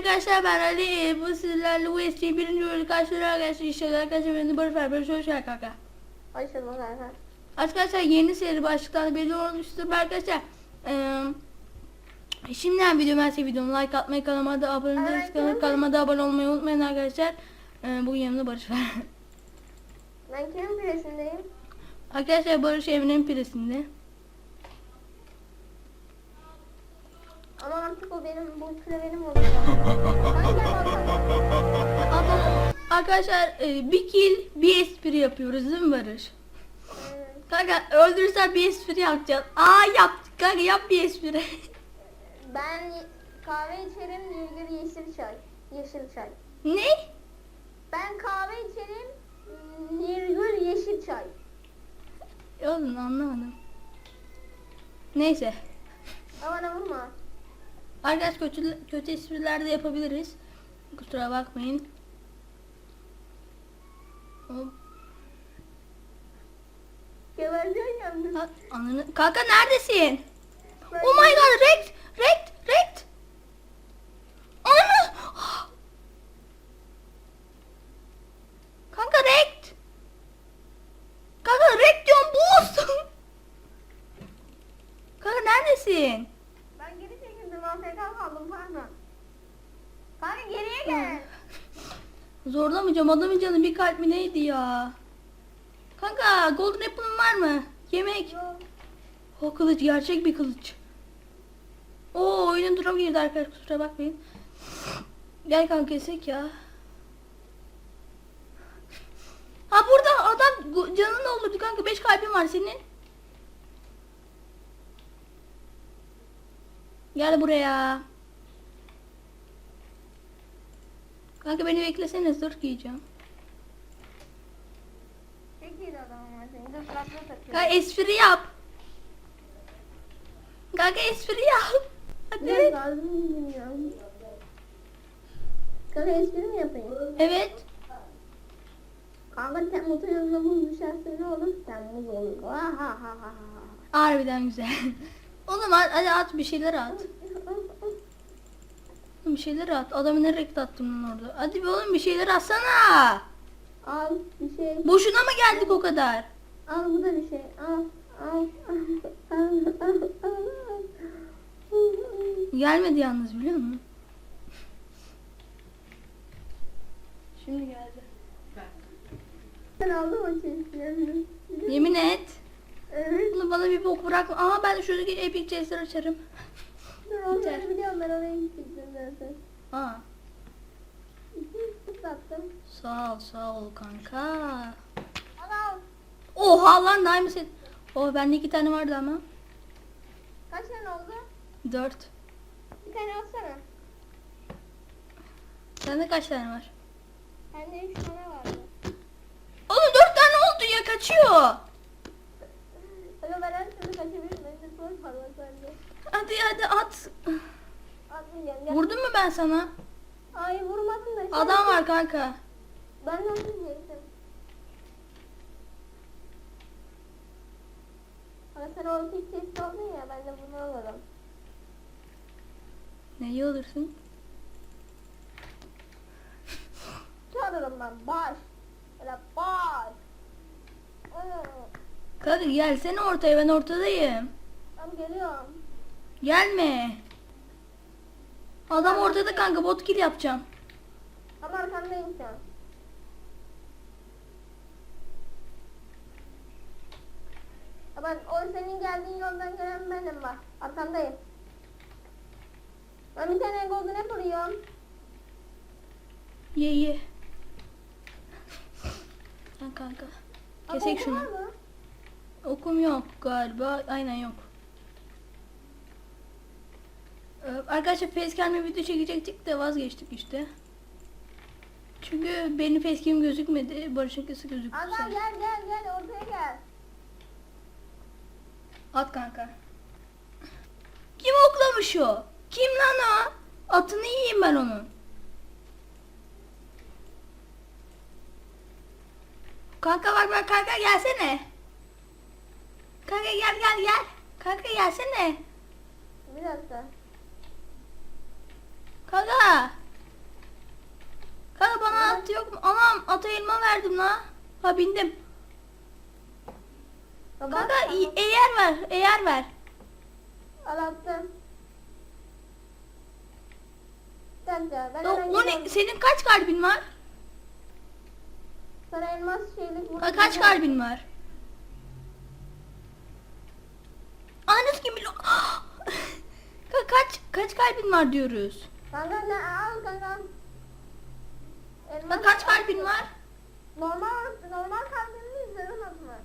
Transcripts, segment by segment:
arkadaşlar ben Ali. Bu sizlerle eski birinci bölüm karşıları arkadaşlar. İnşallah arkadaşlar beni de Barış var. Barış hoş geldin kanka. Başladım kanka. Arkadaşlar yeni seri başlıktan belli olmuştur arkadaşlar. Ee, şimdiden videomu her şey videomu like atmayı kanalıma da abone değilseniz evet. kanalıma da abone olmayı unutmayın arkadaşlar. Ee, bugün yanımda Barış var. Ben kimin presindeyim? arkadaşlar Barış evinin piresinde. Ama artık o benim, bu benim gel bakalım. Ama arkadaşlar e, bir kill bir espri yapıyoruz değil mi Barış? Evet. Kanka öldürürsen bir espri yapacağız. Aa yaptık kanka yap bir espri. Ben kahve içerim, Nilgür yeşil çay. Yeşil çay. ne? Ben kahve içerim, Nilgül yeşil çay. Oğlum anlamadım. Neyse. Arkadaş kötü, kötü espriler de yapabiliriz. Kusura bakmayın. Hop. Yalnız. Kanka neredesin? Ben- Oh my god rekt rekt rekt. Ananı. Kanka rekt. Kanka rekt diyorum buz. Kanka neredesin? Zorlamayacağım adamın canı bir kalp mi neydi ya? Kanka golden apple'ın var mı? Yemek. Yok. O kılıç gerçek bir kılıç. Oo oyunun drop girdi arkadaşlar kusura bakmayın. Gel kanka kesek ya. Ha burada adam gu- canın olurdu kanka 5 kalbin var senin. Gel buraya. Kanka beni beklesene zırh giyeceğim. Çok iyiydi adam ama seni. Dur kulaklığı takıyorum. Kanka espri yap. Kanka espri yap. Hadi. Kanka espri mi yapayım? Evet. Kanka Temmuz'un yanına buz düşerse ne olur? Temmuz olur. Ha ha ha ha ha. Harbiden güzel. Oğlum hadi, hadi at bir şeyler at. Bir şeyler at. Adamı nereye attım lan orada? Hadi bir oğlum bir şeyler atsana. Al bir şey. Boşuna mı geldik o kadar? Al bu da bir şey. Al. Al. Al. Al. Al. Gelmedi yalnız biliyor musun? Şimdi geldi. Ben aldım o çeşitlerini. Yemin et. Evet. Oğlum bana bir bok bırakma. Aha ben şuradaki epic chest'leri açarım. Biliyorum ben oraya gidecektim zaten. İki tıklattım. Sağ ol sağ ol kanka. Al. Oha lan daima set. Oh bende iki tane vardı ama. Kaç tane oldu? Dört. Bir tane alsana. Sende kaç tane var? Bende üç tane vardı. Oğlum dört tane oldu ya kaçıyor. Aga ben her türlü kaçabilirim. Hadi hadi at. Atmayacağım. Gel. Vurdum mu ben sana? Ay vurmadın da. Adam var kanka. Ben de diyecektim. Ama sen o ilk test ya ben de bunu alırım. Neyi olursun? Çağırırım ben baş. Böyle baş. Kanka gelsene ortaya ben ortadayım. Tamam geliyorum. Gelme. Adam ortada kanka bot kill yapacağım. Ama arkandayım şu an. Ben o senin geldiğin yoldan gelen benim bak. Arkandayım. Ben bir tane golden apple yiyorum. Ye ye. Lan kanka. Kesek şunu. var mı? Okum yok galiba. Aynen yok. Ee, Arkadaşlar facecam'le video çekecektik de vazgeçtik işte. Çünkü benim facecam gözükmedi. Barış'ınkisi gözüktü. Aga sadece. gel gel gel ortaya gel. At kanka. Kim oklamış o? Kim lan o? Atını yiyeyim ben onun. Kanka bak bak kanka gelsene. Kanka gel gel gel. Kanka gelsene. Bir dakika. Kanka. Kanka bana at yok mu? Anam ata elma verdim la. Ha bindim. Baba, Kanka tamam. eğer ver. Eğer ver. Alattım. Ben senin kaç kalbin var? Sana elmas şeylik. Ka kaç kalbin var? Anas gibi. Ka kaç kaç kalbin var diyoruz? Kanka ne al kanka. Elmas kaç kalbin var? Normal normal kalbin mi zırhın adı mı?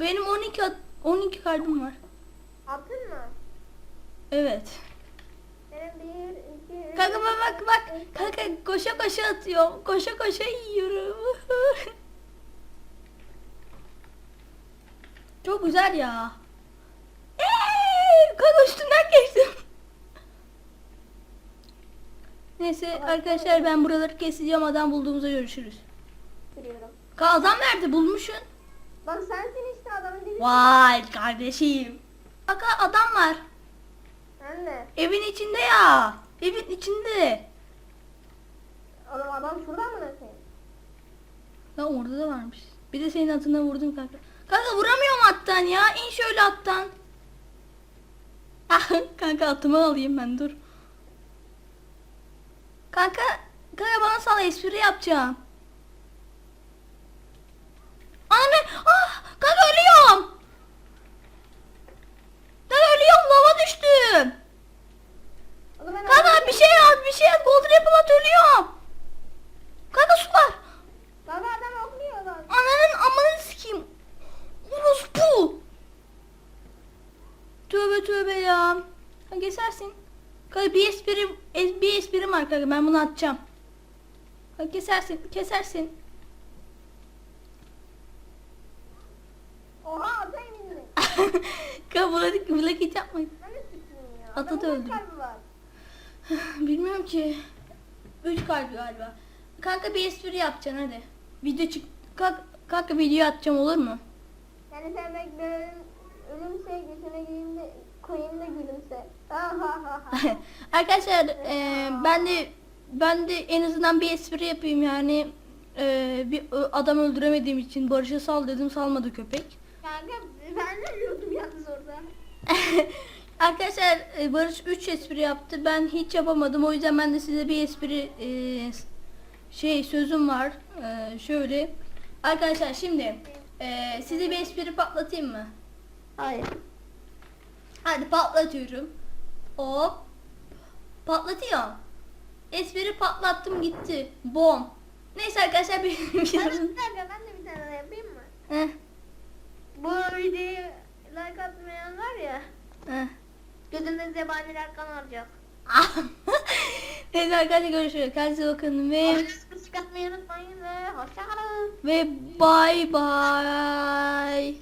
Benim 12 at- 12 kalbim var. Attın mı? Evet. Benim bir, iki, üç, Kanka bak bak bak. dört, Kanka koşa koşa atıyorum. Koşa koşa yiyorum. Çok güzel ya. Neyse arkadaşlar ben buraları keseceğim adam bulduğumuzda görüşürüz. Biliyorum. Ka adam nerede bulmuşsun? Bak sensin işte adamın dibi. Vay kardeşim. Kanka adam var. Sen de. Evin içinde ya. Evin içinde. Oğlum adam şurada mı nasıl? Lan orada da varmış. Bir de senin atına vurdum kanka. Kanka vuramıyorum attan ya. İn şöyle attan. Ah, kanka atımı alayım ben dur. Kanka, kanka bana sal espri yapacağım. Anne, ah, kanka ölüyorum. Ben ölüyorum, lava düştüm. Kanka bir şey at, bir şey at. Golden apple at ölüyorum. Kanka su var. Baba adam okluyor lan. Ananın amanı sikeyim. Orospu. Tövbe tövbe ya. Ha, kesersin. Kanka bir espri, var kanka ben bunu atacağım. Kesersin, kesersin. Oha atayım indi. kanka buna, buna git yapmayın. Ben. Atı da kaç öldü. kalbi var? Bilmiyorum ki. Üç kalbi galiba. Kanka bir espri yapacaksın hadi. Video çık. Kanka, kanka video atacağım olur mu? Yani sen bek böyle ölümse gireyim de koyayım da gülümse. Arkadaşlar e, ben de ben de en azından bir espri yapayım yani e, bir ö- adam öldüremediğim için Barış'a sal dedim salmadı köpek. Kanka ben de yiyordum yalnız orada. Arkadaşlar e, Barış 3 espri yaptı ben hiç yapamadım o yüzden ben de size bir espri e, şey sözüm var E, şöyle arkadaşlar şimdi e, size bir espri patlatayım mı? Hayır. Hadi patlatıyorum. Hop. Patlatıyorum. Espri patlattım gitti. Bom. Neyse arkadaşlar bir Ben dakika de bir tane yapayım mı? Heh, Bu videoyu like atmayan var ya. heh. Gözünde zebaniler kan alacak. Neyse arkadaşlar görüşürüz. Kendinize bakın ve hoşçakalın. ve bye bye.